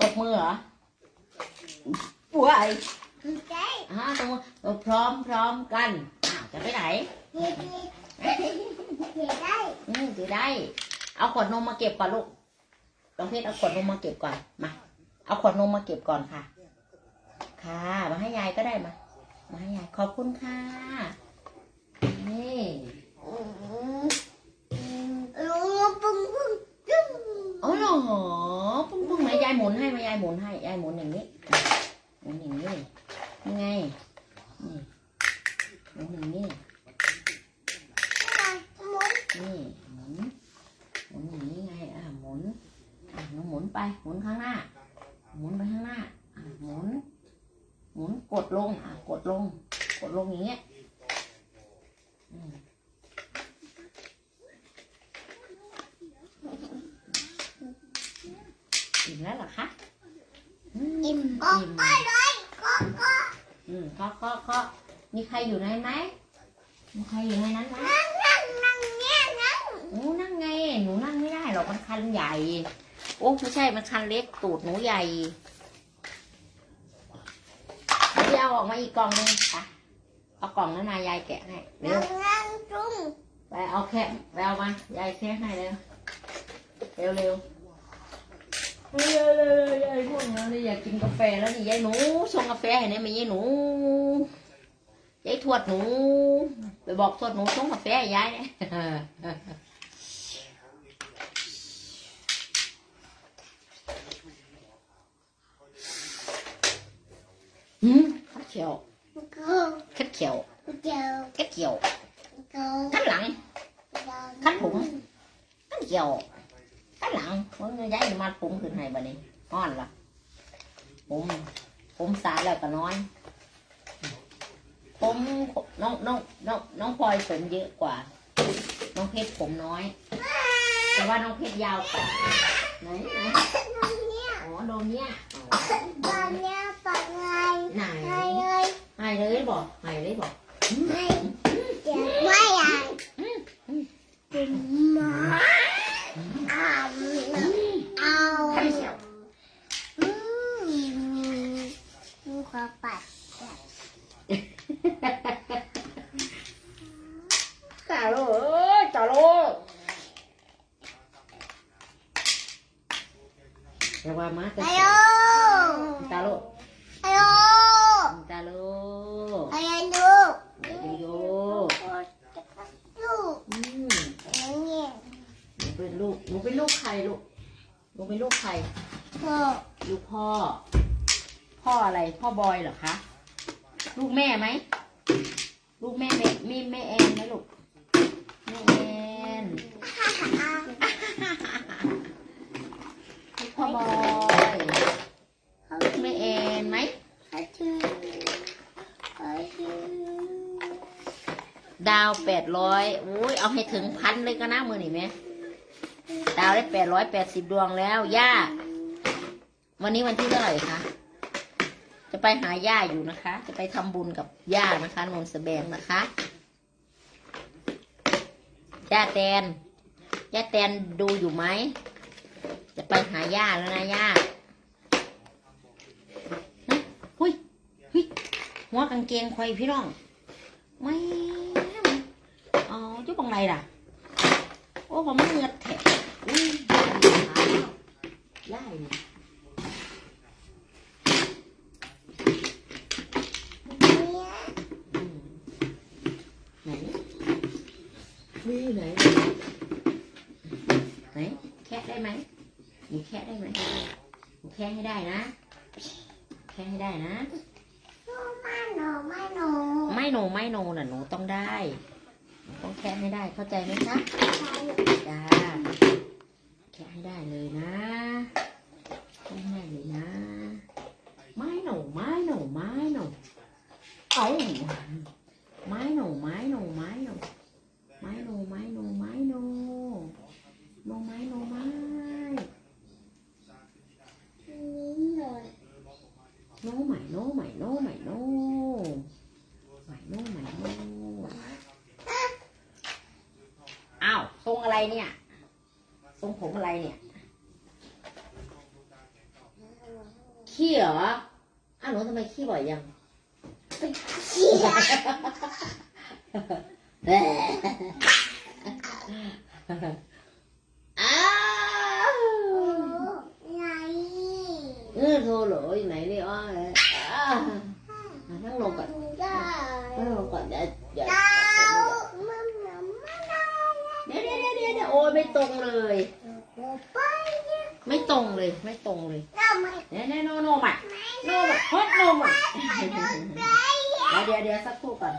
ตบมือเหรอป่วยอ่าตบมือตบพร้อมพร้อมกันอ่าวจะไปไหนเฮียเฮียเฮียได้อืมถือได้ เอาขวดนมมาเก็บก่อนลูกน้องเพชรเอาขวดนมมาเก็บก่อน มา เอาขวดนมมาเก็บก่อนค่ะ ค่ะ มาให้ยายก็ได้มา มาให้ยาย ขอบคุณค่ะ นี่ ลุงปุ้งปุ้งจุ้ง อ๋อเหรอปุ้งปุ้งมายาย หมุนให้ยายหมุนอย่างนี้หมุนอย่างนี้ยังไงนี่หมุนอย่างนี้นนี่หมุนหมุนอย่างนี้ไงอะหมุนอะหนูหมุนไปหมุนข้างหน้า หมุนไปข้างหน้าอะหมุน หมุนกดลงอะกดลง กดลงอย่างเงี้ยอืมอิ่มแล้วเหรอคะอืม อิ่ม อิ่ม ก็ก็เลยก็ก็อืมเคาะเคาะเคาะมีใครอยู่ในไหมมีใครอยู่ในนั้นไหมนั่งนั่งนั่งเนี่ยนั่งหนูนั่งไง หนูนั่งไม่ได้หรอกมันคันใหญ่ โอ้ไม่ใช่มันคันเล็กตูดหนูใหญ่เดี๋ยวอาออกมาอีกกล่องหนึงไปเอากล่องนั้นมายายแกะให้เร็นั่วงนั่งจุ้งไปเอาแค่ไปเอามายายแค่ให้เร็วเร็วเร็ว เร็วเร็วเร็วยายพวกนั้นเลยอยากกินกาแฟแล้วนี่ยายหนูชงกาแฟให้เนี่ยไหมยายหนูยายทวดหนู ไปบอกทวดหนูชงกาแฟให้ยายเนี่ยอืมขัดเขียวก็ขัดเขียวเจียวขัดเขียวก็ขัดหลังขัดผมขัดเขียวขัด หลังมันย้ายมาผมขึ้นให้บัดนี้อ่อนละผมผมสาดแล้วก็น้อย ผมน้องน้องน้องน้องพลอยผมเยอะกว่า น้องเพชรผมน้อย แต่ว่าน้องเพชรยาวกว่าไหนไหนเนี่ยอ๋อโดนเนี้ยตอนเนี้ยปักไงไหนไงเลยให้เลยบอกให้เลยบอก ไม่เจ็บไม่ใหญ่เป็นหมาเอาเอา ขัดเขียว อืมมีความปัด ตา โลเอ้ยตาโลเรียกว่ามาแต่ฮัลโหลตาโลฮัลโหลตาโลฮัลโหลดูโยลูกอืมเนี่ยหนูเป็นลูกหนูเป็นลูกใครลูกหนูเป็นลูกใครพ่อลูกพ่อ พ่ออะไรพ่อบอยเหรอคะ ลูกแม่ไหม ลูกแม่แม่แม่แม่แอนไหมลูกแม่แอนลูก พ่อบอยลูกแม่แอนไหมดาวแปดร้อยอุ้ยเอาให้ถึงพันเลยก็นะมือนี่ไหมดาวได้แปดร้อยแปดสิบดวงแล้ว ย่า วันนี้วันที่เท่าไหร่คะ จะไปหาย่าอยู่นะคะ จะไปทำบุญกับย่านะคะนนสแบงนะคะ ย่าแตนย่าแตนดูอยู่ไหม จะไปหาย่าแล้วนะย่าฮะหุยหุยหัวกางเกงควายพี่น้อง ไม่อ๋อจุ๊บังไรล่ะ โอ้ผมไม่เงือดแทะอุ้ยได้เนี่ยอืมไหนี่ไหนไหนแคะได้ไหมหนูแคะได้ไหมหนูแคะให้ได้นะ แคะให้ได้นะ ไม่หนูไม่หนูไม่โนไม่โนน่ะหนูต้องได้หนูต้องแค่ให้ได้เข้าใจไหมคะจ้าแค่ให้ได้เลยนะแค่ให้ได้เลยนะ ไม่หนูไม่หนูไม่หนูเอาไม่หนูไม่หนูไม่หนูไม่หนูไม่หนูไม่หนูหนูไม่หนูไม่ นี่หนู โน้ใหม่โน้ใหม่โน้ใหม่โน้ใหม่โน้ใหม่โน้อ้าวทรงอะไรเนี่ยทรงผมอะไรเนี่ยหขี้เหรออ้าวหนูทำไมขี้บ่อยยังเชีย อ้าว ไง เออโทรเหรออยู่ไหนนี่อ้ออะนั่งลงก่อนนั่งลงก่อนเดี๋ยวเดี๋ยวดาเดี๋ยวเดี๋ยวเดี๋ยวเดี๋ยวโอ้ยไม่ตรงเลย ไม่ตรงเลยไม่ตรงเลยเราไม่เดี๋ยเดี๋ยโนโนมาโนมาฮอตโนมาเดี๋ยวเดี๋ยวเดี๋ยวสักครู่ก่อน